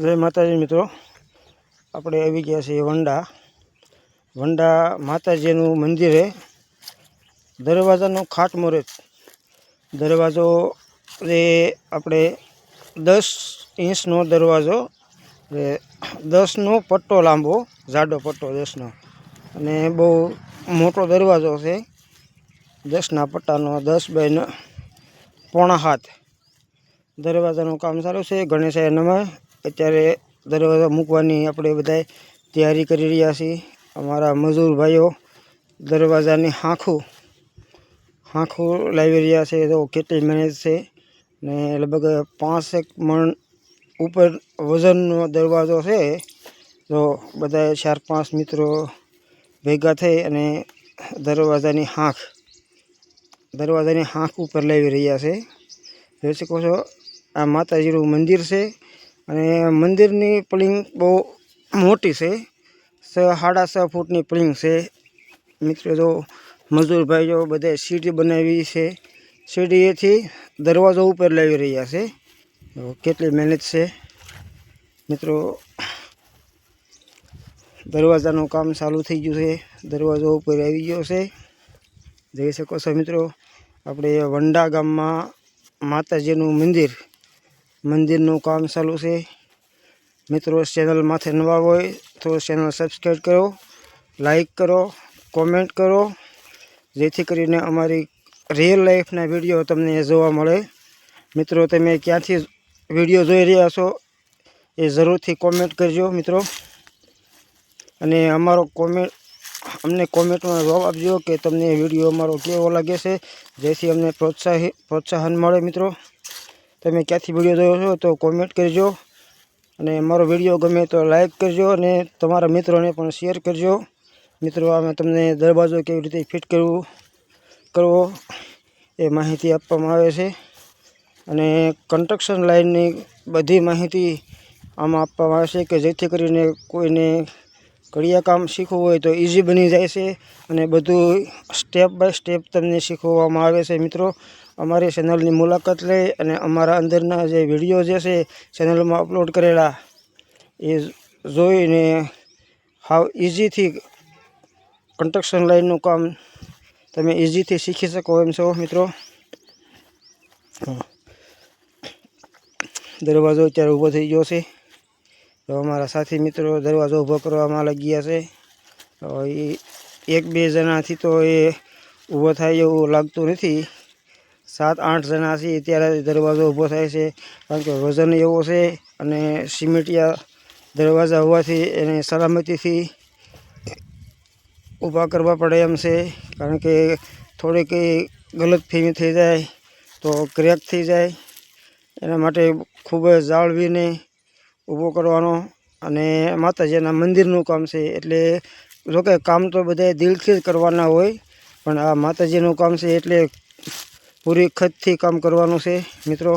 જય માતાજી મિત્રો. આપણે આવી ગયા છીએ વંડા. વંડા માતાજીનું મંદિરે દરવાજાનું ખાટ ખાટમુહૂર્ત દરવાજો એ આપણે દસ ઇંચનો દરવાજો એ દસનો પટ્ટો લાંબો, જાડો પટ્ટો દસનો. અને બહુ મોટો દરવાજો છે. દસના પટ્ટાનો દસ બાય પોણા હાથ. દરવાજાનું કામ સારું છે. ગણેશાય નમઃ. અત્યારે દરવાજા મૂકવાની આપણે બધાએ તૈયારી કરી રહ્યા છીએ. અમારા મજૂર ભાઈઓ દરવાજાની હાંખું હાંખું લાવી રહ્યા છે. તો કેટલી મહેનત છે ને લગભગ પાંસેક મણ ઉપર વજનનો દરવાજો છે. તો બધા ચાર પાંચ મિત્રો ભેગા થઈ અને દરવાજાની હાંખ દરવાજાની હાંખ ઉપર લાવી રહ્યા છે. જોઈ શકો છો, આ માતાજીનું મંદિર છે. અને મંદિરની પ્લિંગ બહુ મોટી છે. સાડા છ ફૂટની પ્લિંગ છે. મિત્રો જો મજૂરભાઈ જો બધે સીડી બનાવી છે. સીડીએથી દરવાજો ઉપર લાવી રહ્યા છે. કેટલી મહેનત છે. મિત્રો, દરવાજાનું કામ ચાલુ થઈ ગયું છે. દરવાજો ઉપર આવી ગયો છે. જઈ શકો છો મિત્રો, આપણે વંડા ગામમાં માતાજીનું મંદિર મંદિરનું કામ ચાલુ છે. મિત્રો ચેનલ માથે નવા હોય તો ચેનલ સબસ્ક્રાઈબ કરો લાઈક કરો કોમેન્ટ કરો. જેથી કરીને અમારી રિયલ લાઈફના વીડિયો તમને જોવા મળે. મિત્રો, તમે ક્યાંથી વીડિયો જોઈ રહ્યા છો એ જરૂરથી કોમેન્ટ કરજો, મિત્રો. અને અમારો કોમેન્ટ અમને કોમેન્ટમાં જવાબ આપજો કે તમને વીડિયો અમારો કેવો લાગે છે. જેથી અમને પ્રોત્સાહિત પ્રોત્સાહન મળે, મિત્રો. તમે ક્યાંથી વીડિયો જોયો છો તો કોમેન્ટ કરજો. અને મારો વીડિયો ગમે તો લાઈક કરજો અને તમારા મિત્રોને પણ શેર કરજો. મિત્રો અમે તમને દરવાજો કેવી રીતે ફિટ કરવું, કરવો એ માહિતી આપવામાં આવે છે. અને કન્સ્ટ્રક્શન લાઇનની બધી માહિતી આમાં આપવામાં આવે છે કે જેથી કરીને કોઈને કડિયા કામ શીખવું હોય તો ઇઝી બની જાય છે અને બધું સ્ટેપ બાય સ્ટેપ તમને શીખવવામાં આવે છે મિત્રો. અમારી ચેનલની મુલાકાત લઈ અને અમારા અંદરના જે વીડિયો જે છે ચેનલમાં અપલોડ કરેલા, એ જોઈને હાવ ઇઝીથી કન્સ્ટ્રક્શન લાઇનનું કામ તમે ઇઝીથી શીખી શકો એમ છો, મિત્રો. દરવાજો અત્યારે ઊભો થઈ ગયો છે. તો અમારા સાથી મિત્રો દરવાજો ઊભો કરવામાં લાગ્યા છે. એ એક બે જણાથી તો એ ઊભો થાય એવું લાગતું નથી. સાત, આઠ જણા છીએ ત્યારે દરવાજો ઊભો થાય છે. કારણ કે વજન એવો છે અને સિમેન્ટિયા દરવાજા હોવાથી એને સલામતીથી ઊભા કરવા પડે એમ છે. કારણ કે થોડીક ગલત ફેમી થઈ જાય તો ક્રેક થઈ જાય. એના માટે ખૂબ જાળવીને ઊભો કરવાનો અને માતાજીના મંદિરનું કામ છે. એટલે જોકે કામ તો બધા દિલથી જ કરવાના હોય, પણ આ માતાજીનું કામ છે એટલે પૂરી ખતથી કામ કરવાનું છે. મિત્રો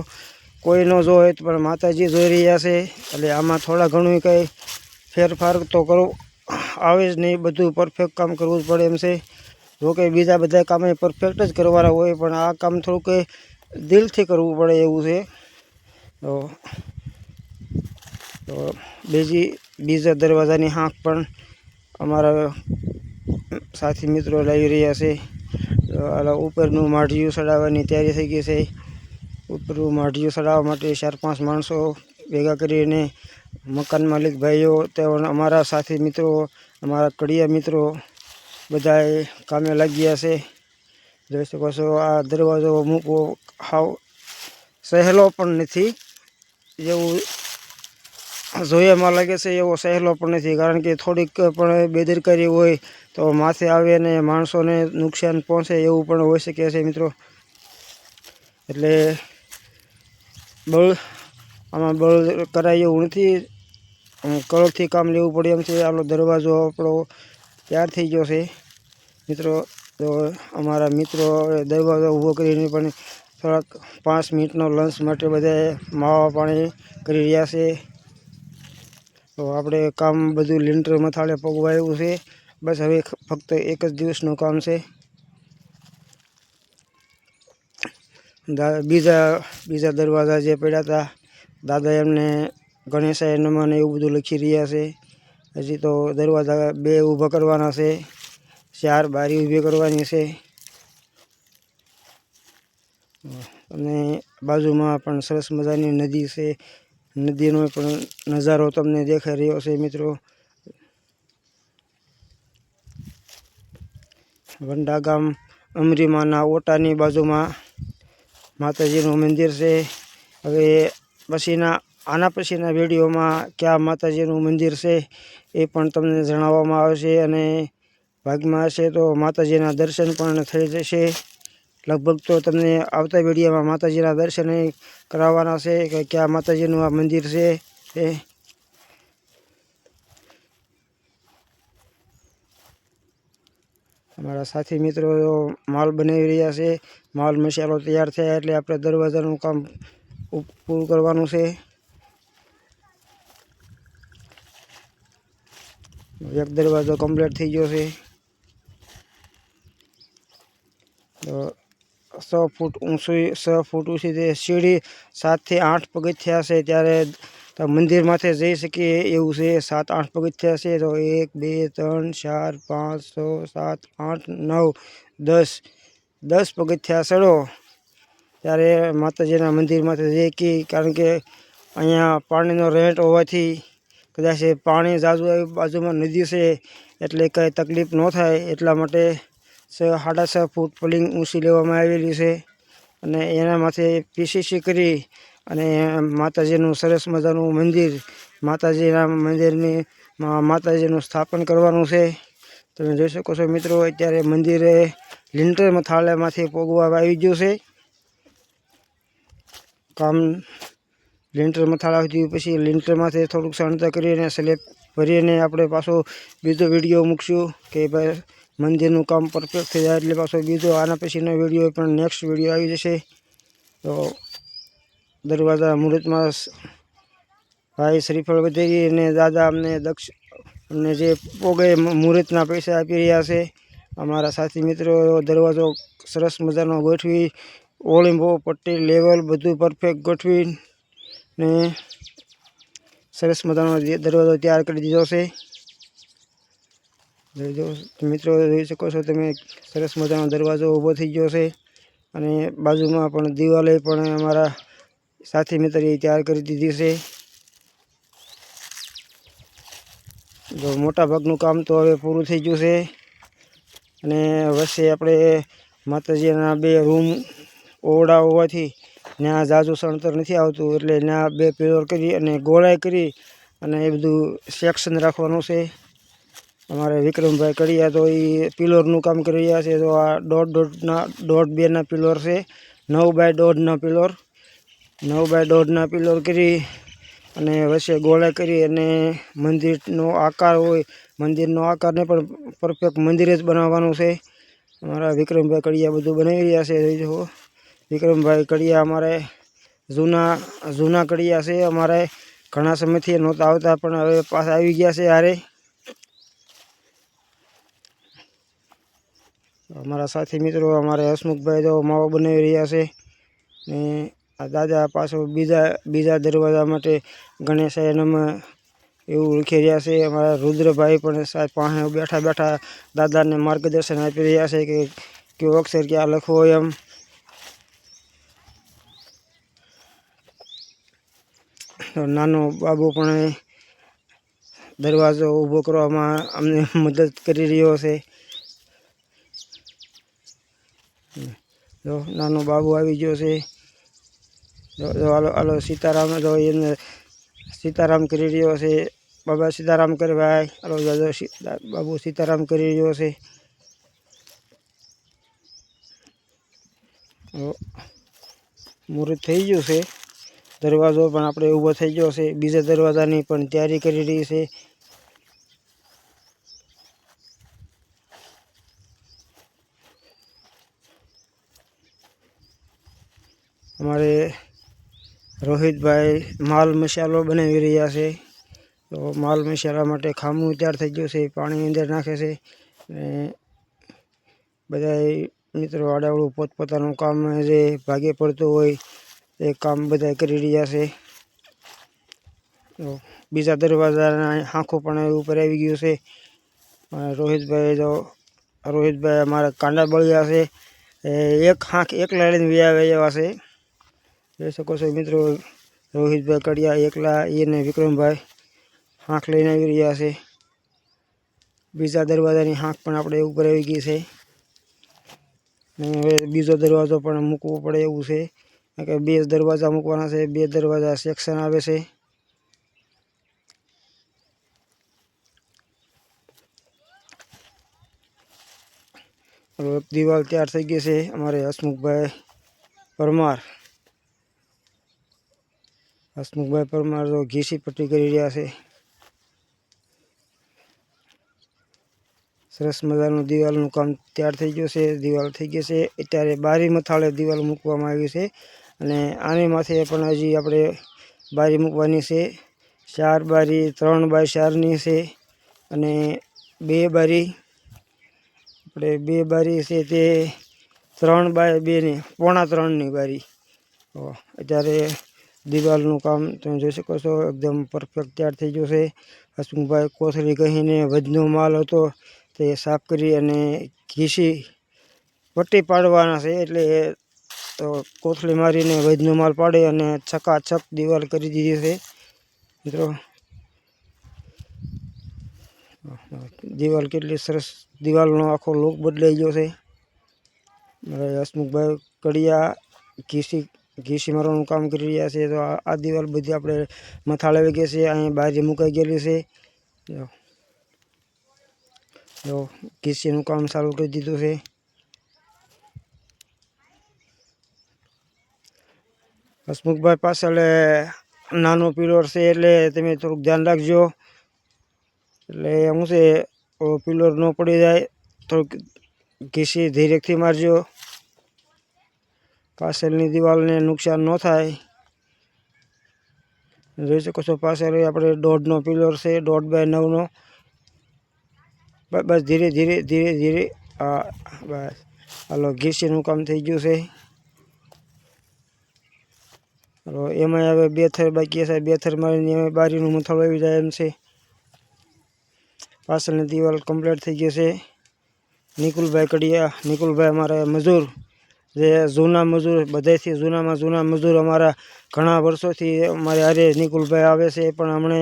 કોઈ ન જોવે તો પણ માતાજી જોઈ રહ્યા છે, એટલે આમાં થોડા ઘણું કંઈ ફેરફાર તો કરવો આવે જ નહીં, બધું પરફેક્ટ કામ કરવું જ પડે એમ છે. જો કે બીજા બધા કામે પરફેક્ટ જ કરવાના હોય, પણ આ કામ થોડુંક દિલથી કરવું પડે એવું છે. તો તો બીજી, બીજા દરવાજાની હાંક પણ અમારા સાથી મિત્રો લાવી રહ્યા છે. તો આલા ઉપરનું માઠિયું ચડાવવાની તૈયારી થઈ ગઈ છે. ઉપરનું માઠિયું ચડાવવા માટે ચાર પાંચ માણસો ભેગા કરીને મકાન માલિક ભાઈઓ તેઓ અમારા સાથી મિત્રો, અમારા કડિયા મિત્રો બધાએ કામે લાગ્યા છે. જોઈ શકો છો, આ દરવાજો મૂકવો હાવ સહેલો પણ નથી. જેવું જોયામાં લાગે છે એવો સહેલો પણ નથી, કારણ કે થોડીક પણ બેદરકારી હોય તો માથે આવે અને માણસોને નુકસાન પહોંચે એવું પણ હોઈ શકે છે મિત્રો. એટલે બળ, આમાં બળ કરાય એવું નથી. કડકથી કામ લેવું પડે એમ છે આનો દરવાજો આપણો તૈયાર થઈ ગયો છે. મિત્રો, તો અમારા મિત્રો દરવાજો ઊભો કરીને પણ થોડાક પાંચ મિનિટનો લંચ માટે બધાએ માવા પાણી કરી રહ્યા છે. તો આપણે કામ બધું લિન્ટર મથાળે પગવાયું છે. બસ હવે ફક્ત એક જ દિવસનું કામ છે. બીજા બીજા દરવાજા જે પડ્યા હતા દાદા એમને ગણેશાય નમાને એવું બધું લખી રહ્યા છે. હજી તો દરવાજા બે ઊભા કરવાના છે. ચાર બારી ઊભી કરવાની છે. અને બાજુમાં પણ સરસ મજાની નદી છે. નદીનો પણ નજારો તમને દેખાઈ રહ્યો છે મિત્રો. વંડા ગામ અમરીમાના ઓટાની બાજુમાં માતાજીનું મંદિર છે. હવે પછીના, આના પછીના વિડીયોમાં ક્યાં માતાજીનું મંદિર છે એ પણ તમને જણાવવામાં આવશે અને ભાગમાં હશે તો માતાજીના દર્શન પણ થઈ જશે. લગભગ તો તમને આવતા વિડીયોમાં માતાજીના દર્શન કરાવવાના છે કે ક્યાં માતાજીનું આ મંદિર છે એ. અમારા સાથી મિત્રો માલ બનાવી રહ્યા છે. માલ મસાલો તૈયાર થયા એટલે આપણે દરવાજાનું કામ પૂરું કરવાનું છે. એક દરવાજો કમ્પ્લીટ થઈ ગયો છે. તો છ ફૂટ ઊંચી, સો ફૂટ ઊંચી તે સીડી સાતથી આઠ પગથિયા છે, ત્યારે મંદિરમાંથી જઈ શકીએ એવું છે. સાત, આઠ પગથિયા છે, તો એક, બે, ત્રણ, ચાર, પાંચ, છ, સાત, આઠ, નવ, દસ દસ પગથિયા ચડો. ત્યારે માતાજીના મંદિરમાંથી જઈ કે કારણ કે અહીંયા પાણીનો રેન્ટ હોવાથી કદાચ પાણી આવી બાજુમાં નદી છે, એટલે કંઈ તકલીફ ન થાય એટલા માટે સાડા છ ફૂટ પલિંગ ઊંચી લેવામાં આવેલી છે. અને એના માથે પીસીસી કરી અને માતાજીનું સરસ મજાનું મંદિર, માતાજીના મંદિરની માતાજીનું સ્થાપન કરવાનું છે. તમે જોઈ શકો છો મિત્રો, અત્યારે મંદિરે લિન્ટર મથાળામાંથી પોગવા આવી ગયું છે. કામ લિન્ટર મથાળા સુધી પછી લિન્ટરમાંથી થોડુંક શણતર કરીને સ્લેબ ભરીને આપણે પાછો બીજો વીડિયો મૂકશું કે ભાઈ મંદિરનું કામ પરફેક્ટ થઈ જાય એટલે પાછો બીજો આના પછીનો વીડિયો પણ નેક્સ્ટ વીડિયો આવી જશે. તો દરવાજા મુહૂર્તમાં ભાઈ શ્રીફળ વધેરી અને દાદા અમને દક્ષ, અમને જે પોગે મુહૂર્તના પૈસા આપી રહ્યા છે. અમારા સાથી મિત્રો, દરવાજો સરસ મજાનો ગોઠવી ઓળીંબો પટ્ટી, લેવલ બધું પરફેક્ટ ગોઠવી ને સરસ મજાનો દરવાજો તૈયાર કરી દીધો છે. જો મિત્રો જોઈ શકો છો તમે, સરસ મજાનો દરવાજો ઊભો થઈ ગયો છે. અને બાજુમાં પણ દિવાલે પણ અમારા સાથી મિત્રએ તૈયાર કરી દીધી છે. જો મોટા ભાગનું કામ તો હવે પૂરું થઈ ગયું છે. અને વચ્ચે આપણે માતાજીના બે રૂમ ઓરડા હોવાથી ત્યાં જાજુ સણતર નથી આવતું, એટલે ત્યાં બે પિલર કરી અને ગોળાઈ કરી અને એ બધું સેક્શન રાખવાનું છે. અમારે વિક્રમભાઈ કડિયા તો એ પિલોરનું કામ કરી રહ્યા છે. તો આ દોઢ દોઢના દોઢ બેના પિલોર છે. નવ બાય દોઢના પિલોર. નવ બાય દોઢના પિલોર કરી અને વચ્ચે ગોળા કરી અને મંદિરનો આકાર હોય, મંદિરનો આકારને પણ પરફેક્ટ મંદિર જ બનાવવાનું છે. અમારા વિક્રમભાઈ કડિયા બધું બનાવી રહ્યા છે. જોઈ વિક્રમભાઈ કડિયા અમારે જૂના જૂના કડિયા છે. અમારે ઘણા સમયથી નહોતા આવતા, પણ હવે પાછા આવી ગયા છે હારે. અમારા સાથી મિત્રો, અમારે હસમુખભાઈ તો માવો બનાવી રહ્યા છે. ને આ દાદા પાછો બીજા બીજા દરવાજા માટે ગણેશ નમઃ એવું લખી રહ્યા છે. અમારા રુદ્રભાઈ પણ સાહેબ પાસે બેઠા બેઠા દાદાને માર્ગદર્શન આપી રહ્યા છે કે કયો અક્ષર ક્યાં લખવો એમ. તો નાનો બાબુ પણ દરવાજો ઊભો કરવામાં અમને મદદ કરી રહ્યો છે. જો, નાનો બાબુ આવી ગયો છે. હાલો હાલો, સીતારામ, જો એને સીતારામ કરી રહ્યો છે. બાબા સીતારામ કરે, ભાઈ. હાલો, જો બાબુ સીતારામ કરી રહ્યો છે. મુહૂર્ત થઈ ગયું છે. દરવાજો પણ આપણે ઊભો થઈ ગયો છે. બીજા દરવાજાની પણ તૈયારી કરી રહી છે. અમારે રોહિતભાઈ માલ મસાલો બનાવી રહ્યા છે. તો માલ મસાલા માટે ખામું તૈયાર થઈ ગયું છે, પાણી અંદર નાખે છે અને બધા મિત્રો આડાવડું પોતપોતાનું કામ જે ભાગે પડતું હોય એ કામ બધા કરી રહ્યા છે. તો બીજા દરવાજાના આંખો પણ ઉપર આવી ગયું છે. રોહિતભાઈ જો, રોહિતભાઈ અમારા કાંડા બળ્યા છે. એક આંખ એકલા લઈને વ્યા એવા છે. જોઈ શકો છો મિત્રો, રોહિતભાઈ કડિયા, એકલા એને વિક્રમભાઈ હાંક લઈને આવી રહ્યા છે. બીજા દરવાજાની હાંક પણ આપણે ઉપર આવી ગઈ છે. હવે બીજો દરવાજો પણ મૂકવો પડે એવું છે. કે બે દરવાજા મૂકવાના છે, બે દરવાજા સેક્શન આવે છે. દિવાલ તૈયાર થઈ ગઈ છે અમારે હસમુખભાઈ પરમાર. હસમુખભાઈ પરમાર તો ઘીસી પટ્ટી કરી રહ્યા છે. સરસ મજાનું દિવાલનું કામ તૈયાર થઈ ગયું છે. દિવાલ થઈ ગઈ છે. અત્યારે બારી મથાળે દિવાલ મૂકવામાં આવી છે અને આની માથે પણ હજી આપણે બારી મૂકવાની છે. ચાર બારી, ત્રણ બાય ચારની છે અને બે બારી. આપણે બે બારી છે તે ત્રણ બાય બેની પોણા ત્રણની બારી. અત્યારે દિવાલનું કામ તમે જોઈ શકો છો, એકદમ પરફેક્ટ તૈયાર થઈ ગયું છે. હસમુખભાઈ કોથળી કહીને વજનો માલ હતો, તે સાફ કરી અને ઘીસી પટ્ટી પાડવાના છે એટલે તો કોથળી મારીને વજનો માલ પાડે અને છકાછક દિવાલ કરી દીધી છે. મિત્રો, દિવાલ કેટલી સરસ દિવાલનો આખો લુક બદલાઈ ગયો છે. હસમુખભાઈ કડિયા ઘીસી ઘીસી મારવાનું કામ કરી રહ્યા છે. તો આ આ દિવાલ બધી આપણે મથાળ આવી ગઈ છે. અહીંયા બારી મુકાઈ ગયેલી છે. જો. જો, ઘીસીનું કામ ચાલુ કરી દીધું છે. હસમુખભાઈ પાછળ નાનો પિલર છે એટલે તમે થોડુંક ધ્યાન રાખજો. એટલે શું છે પિલર ન પડી જાય. થોડુંક ઘીસી ધીરેકથી મારજો. પાછળની દિવાલને નુકસાન ન થાય. જોઈ શકો છો, પાછળ આપણે દોઢનો પિલર છે, દોઢ બાય નવનો. બસ ધીરે ધીરે ધીરે ધીરે. હા બસ. હાલો, ઘીસીનું કામ થઈ ગયું છે. એમાં હવે બે થર બાકી હશે. બે થર મારીને એમાં બારીનું મથાળું આવી જાય એમ છે. પાછળની દિવાલ કમ્પ્લીટ થઈ ગઈ છે. નિકુલભાઈ કડિયા, નિકુલભાઈ અમારા મજૂર. જે જૂના મજૂર બધાથી જૂનામાં જૂના મજૂર અમારા ઘણા વર્ષોથી અમારે હારે નિકુલભાઈ આવે છે, પણ અમને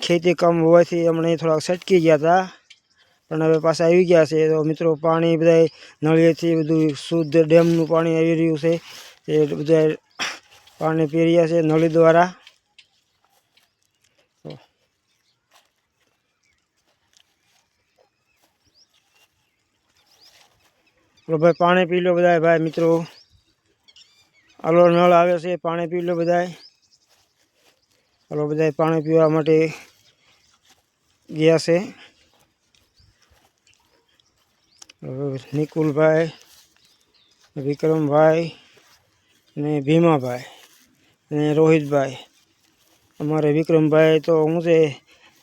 ખેતી કામ હોવાથી અમને થોડાક સટકી ગયા હતા. પણ હવે પાછા આવી ગયા છે. તો મિત્રો, પાણી બધા નળિયેથી બધું શુદ્ધ ડેમનું પાણી આવી રહ્યું છે. એ બધા પાણી પી રહ્યા છે નળી દ્વારા. તો ભાઈ પાણી પી લો બધા ભાઈ મિત્રો. આલો નળ આવે છે, પાણી પી લો બધાય. હાલો, બધાય પાણી પીવા માટે ગયા છે. નિકુલભાઈ, વિક્રમભાઈ ને ભીમાભાઈ અને રોહિતભાઈ. અમારે વિક્રમભાઈ તો હું છે,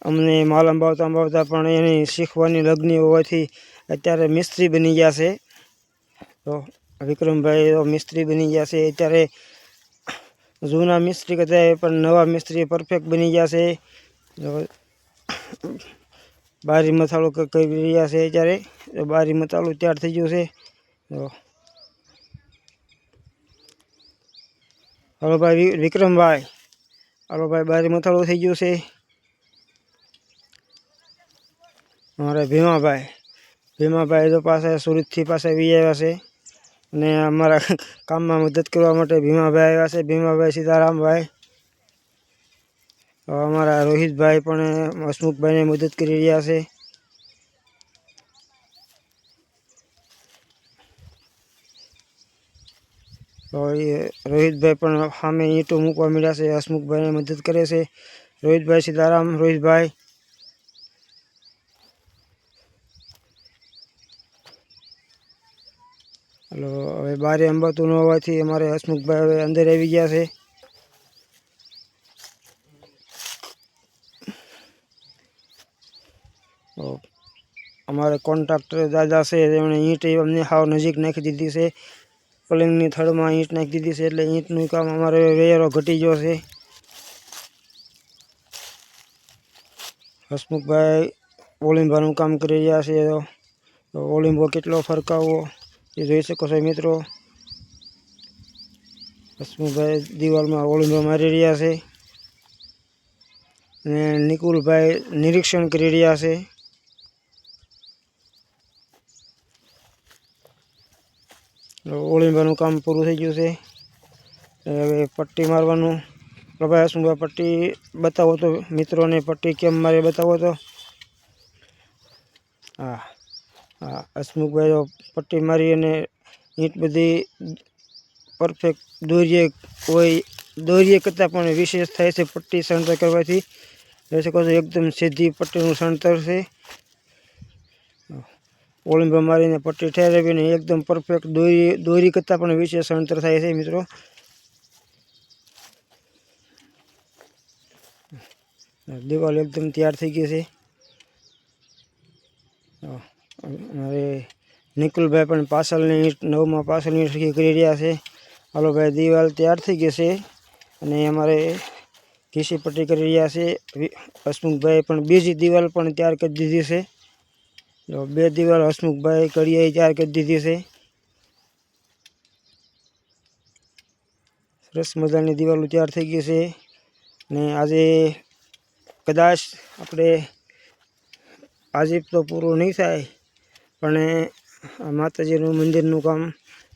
અમને માલ અંબાવતા અંબાવતા પણ એની શીખવાની લગ્ન હોવાથી અત્યારે મિસ્ત્રી બની ગયા છે. તો વિક્રમભાઈ મિસ્ત્રી બની ગયા છે. અત્યારે જૂના મિસ્ત્રી કદાચ પણ નવા મિસ્ત્રી પરફેક્ટ બની ગયા છે. બારી મસાલો કરી રહ્યા છે અત્યારે. બારી મસાલો તૈયાર થઈ ગયું છે. હલો ભાઈ વિક્રમભાઈ. હલો ભાઈ, બારી મસાલો થઈ ગયું છે. અમારા ભીમાભાઈ. ભીમાભાઈ તો પાછા સુરતથી પાછા વી આવ્યા છે. અને અમારા કામમાં મદદ કરવા માટે ભીમાભાઈ આવ્યા છે. ભીમાભાઈ સીતારામભાઈ. અમારા રોહિતભાઈ પણ હસમુખભાઈને મદદ કરી રહ્યા છે. રોહિતભાઈ પણ સામે ઈંટો મૂકવા મળ્યા છે. હસમુખભાઈને મદદ કરે છે. રોહિતભાઈ સીતારામ, રોહિતભાઈ હલો હવે બારે અંબાતું ન હોવાથી અમારે હસમુખભાઈ હવે અંદર આવી ગયા છે. અમારે કોન્ટ્રાક્ટર દાદા છે તેમણે ઈંટ અમને હાવ નજીક નાખી દીધી છે. પલંગની થડમાં ઈંટ નાખી દીધી છે, એટલે ઈંટનું કામ અમારે વેરો ઘટી ગયો છે. હસમુખભાઈ ઓલિમ્બાનું કામ કરી રહ્યા છે. તો ઓલિમ્બો કેટલો ફરકાવવો એ જોઈ શકો છો મિત્રો. હસમુભાઈ દિવાલમાં ઓલિમ્બો મારી રહ્યા છે. અને નિકુલભાઈ નિરીક્ષણ કરી રહ્યા છે. ઓલિમ્બાનું કામ પૂરું થઈ ગયું છે. હવે પટ્ટી મારવાનું. પ્રભાઈ હસમુભાઈ પટ્ટી બતાવો તો મિત્રોને, પટ્ટી કેમ મારે બતાવો તો? હા. હા. હસમુખભાઈ પટ્ટી મારી અને ઈંટ બધી પરફેક્ટ દોરીએ કોઈ દોરીએ કરતાં પણ વિશેષ થાય છે પટ્ટી સણતર કરવાથી. જોઈ શકો છો એકદમ સીધી પટ્ટીનું સણતર છે. ઓળંબા મારીને પટ્ટી ઠેરવીને એકદમ પરફેક્ટ દોરી દોરી કરતાં પણ વિશેષ સણતર થાય છે મિત્રો. દિવાલ એકદમ તૈયાર થઈ ગઈ છે. હા, અમારે નિકુલભાઈ પણ પાછળની ઈંટ નવમાં પાછળની ઈંટ કરી રહ્યા છે. હાલો ભાઈ દિવાલ તૈયાર થઈ ગઈ છે અને અમારે ઘીસી પટ્ટી કરી રહ્યા છે. હસમુખભાઈ પણ બીજી દિવાલ પણ તૈયાર કરી દીધી છે. તો બે દિવાલ હસમુખભાઈ કરીએ તૈયાર કરી દીધી છે. સરસ મજાની દિવાલો તૈયાર થઈ ગઈ છે અને આજે કદાચ આપણે આજે તો પૂરું નહીં થાય. પણ માતાજીનું મંદિરનું કામ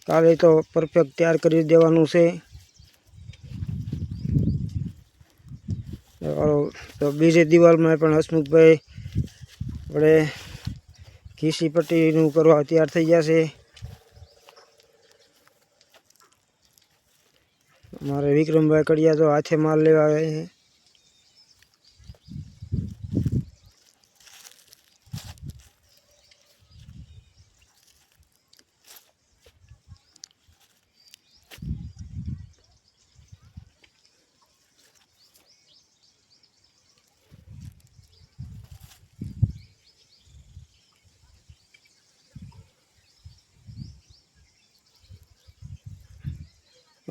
કાલે તો પરફેક્ટ તૈયાર કરી દેવાનું છે. તો બીજી દિવાલમાં પણ હસમુખભાઈ આપણે ઘીસી પટ્ટીનું કરવા તૈયાર થઈ ગયા છે. અમારે વિક્રમભાઈ કડિયા તો હાથે માલ લેવા આવે છે.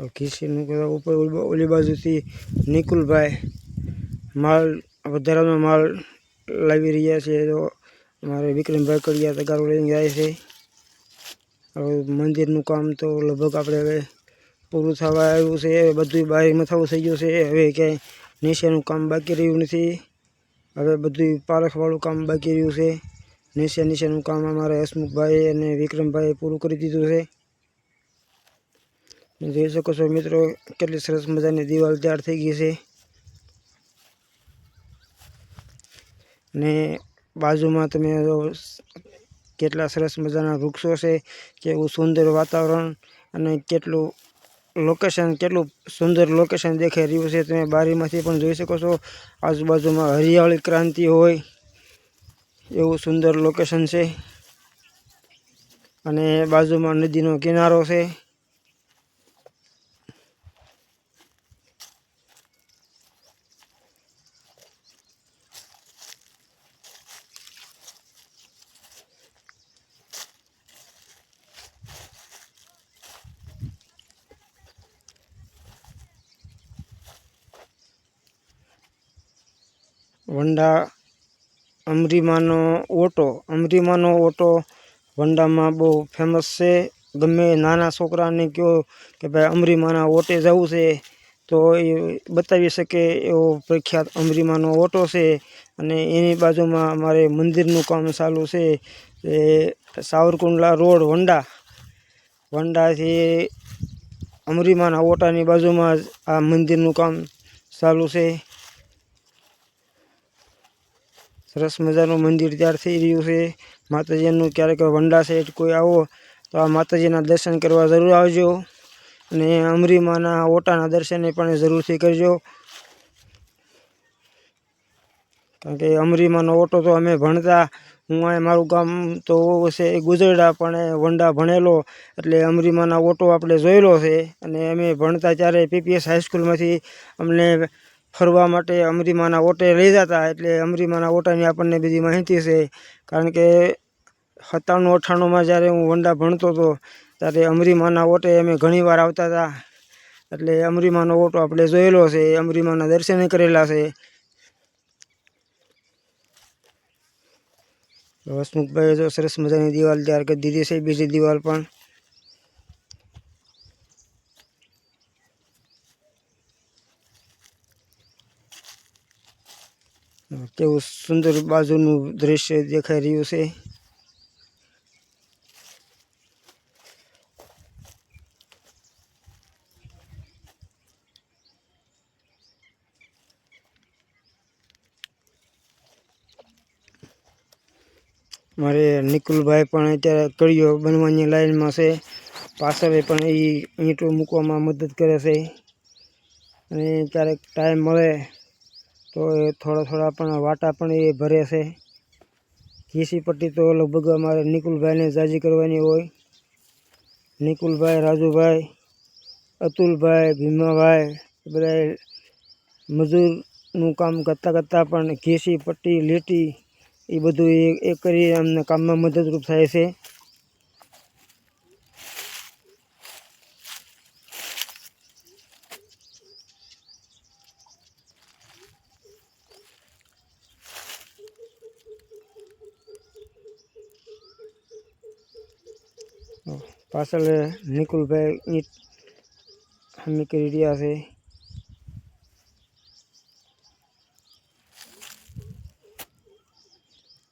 ખીસીનું બધા ઉપર ઓલી- બાજુથી નિકુલભાઈ માલ વધારાનો માલ લાવી રહ્યા છે. તો અમારે વિક્રમભાઈ કડિયા તગારો લઈને જાય છે. હવે મંદિરનું કામ તો લગભગ આપણે હવે પૂરું થવા આવ્યું છે. બધું બહાર મથાવું થઈ ગયું છે. હવે ક્યાંય નીચેનું કામ બાકી રહ્યું નથી. હવે બધું પારખવાળું કામ બાકી રહ્યું છે. નીચે નીચેનું કામ અમારે હસમુખભાઈ અને વિક્રમભાઈએ પૂરું કરી દીધું છે. જોઈ શકો છો મિત્રો, કેટલી સરસ મજાની દિવાલ તૈયાર થઈ ગઈ છે. ને બાજુમાં તમે કેટલા સરસ મજાના વૃક્ષો છે કેવું સુંદર વાતાવરણ અને કેટલું લોકેશન કેટલું સુંદર લોકેશન દેખાઈ રહ્યું છે. તમે બારીમાંથી પણ જોઈ શકો છો, આજુબાજુમાં હરિયાળી ક્રાંતિ હોય, એવું સુંદર લોકેશન છે. અને બાજુમાં નદીનો કિનારો છે. વંડા અમરીમાનો ઓટો. અમરીમાનો ઓટો વંડામાં બહુ ફેમસ છે. ગમે નાના છોકરાને કહો કે ભાઈ અમરીમાના ઓટે જવું છે, તો એ બતાવી શકે એવો પ્રખ્યાત અમરીમાનો ઓટો છે. અને એની બાજુમાં અમારે મંદિરનું કામ ચાલુ છે, એ સાવરકુંડલા રોડ વંડા. વંડાથી અમરીમાના ઓટાની બાજુમાં જ આ મંદિરનું કામ ચાલુ છે. સરસ મજાનું મંદિર તૈયાર થઈ રહ્યું છે. માતાજીનું ક્યારેક વંડા સાઈડ કોઈ આવો, તો આ માતાજીના દર્શન કરવા જરૂર આવજો. અને અમરીમાના ઓટાના દર્શન પણ જરૂરથી કરજો. કારણ કે અમરીમાનો ઓટો તો અમે ભણતા, હું અહીં મારું ગામ તો છે ગુજરડા, પણ વંડા ભણેલો. એટલે અમરીમાના ઓટો આપણે જોયેલો છે. અને અમે ભણતા ત્યારે પીપીએસ હાઈસ્કૂલમાંથી અમને ફરવા માટે અમરીમાના ઓટે લઈ જતા, એટલે અમરીમાના ઓટાની આપણને બધી માહિતી છે. કારણ કે સત્તાણું અઠ્ઠાણુંમાં જ્યારે હું વંડા ભણતો હતો, ત્યારે અમરીમાના ઓટે અમે ઘણીવાર આવતા હતા. એટલે અમરીમાનો ઓટો આપણે જોયેલો છે, અમરીમાના દર્શન કરેલા છે. હસમુખભાઈએ જો સરસ મજાની દિવાલ તૈયાર કરી દીધી છે, બીજી દિવાલ પણ. કેવું સુંદર બાજુનું દ્રશ્ય દેખાઈ રહ્યું છે. મારે નિકુલભાઈ પણ અત્યારે કડીઓ બનવાની લાઈનમાં છે. પાછળ પણ એ ઈંટો મૂકવામાં મદદ કરે છે. અને ક્યારેક ટાઈમ મળે તો એ થોડા થોડા પણ વાટા પણ એ ભરે છે. ઘીસી પટ્ટી તો લગભગ અમારે નિકુલભાઈને જાજી કરવાની હોય. નિકુલભાઈ, રાજુભાઈ, અતુલભાઈ, ભીમાભાઈ બધા મજૂરનું કામ કરતાં કરતાં પણ ઘીસી પટ્ટી, લીટી એ બધું એ કરી અમને કામમાં મદદરૂપ થાય છે. પાછળ નિકુલભાઈ ઈંટ હમી કરી રહ્યા છે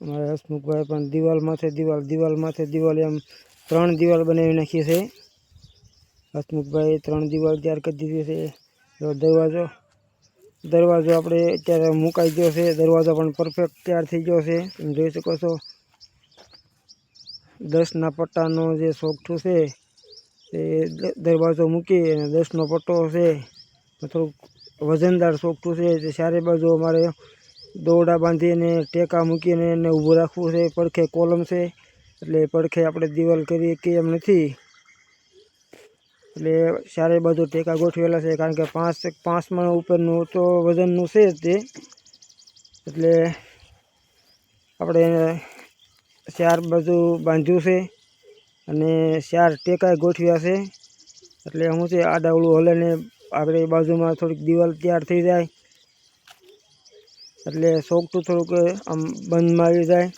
અમારે હસમુખભાઈ પણ દિવાલ માથે દિવાલ દિવાલ માથે દિવાલ એમ ત્રણ દિવાલ બનાવી નાખી છે હસમુખભાઈ ત્રણ દિવાલ તૈયાર કરી દીધી છે જો દરવાજો દરવાજો આપણે અત્યારે મુકાઈ ગયો છે દરવાજો પણ પરફેક્ટ તૈયાર થઈ ગયો છે તમે જોઈ શકો છો દસના પટ્ટાનો જે સોગઠું છે, એ દરવાજો મૂકી અને દસનો પટ્ટો છે થોડુંક વજનદાર સોગઠું છે તે ચારે બાજુ અમારે દોરડા બાંધીને, ટેકા મૂકીને એને ઊભું રાખવું છે. પડખે કોલમ છે, એટલે પડખે આપણે દિવાલ કરીએ કે એમ નથી. એટલે ચારે બાજુ ટેકા ગોઠવેલા છે, કારણ કે પાંચ પાંચ મણ ઉપરનું તો વજનનું છે તે. એટલે આપણે ચાર બાજુ બાંધ્યું છે અને ચાર ટેકાએ ગોઠવ્યા છે. એટલે શું છે આડાવડું હલે ને આગળ બાજુમાં થોડીક દિવાલ તૈયાર થઈ જાય. એટલે સોગટું થોડુંક આમ બંધમાં આવી જાય.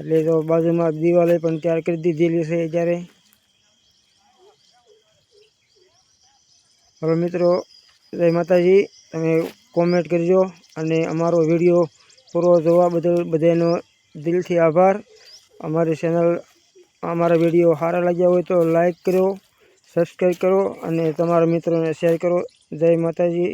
એટલે તો બાજુમાં દિવાલે પણ તૈયાર કરી દીધેલી છે જ્યારે. હવે મિત્રો, જય માતાજી, તમે કોમેન્ટ કરજો અને અમારો વીડિયો પૂરો જોવા બદલ બધાનો દિલથી આભાર. અમારી ચેનલ અમારા વીડિયો સારા લાગ્યા હોય તો લાઈક કરો સબસ્ક્રાઈબ કરો અને તમારા મિત્રોને શેર કરો. જય માતાજી.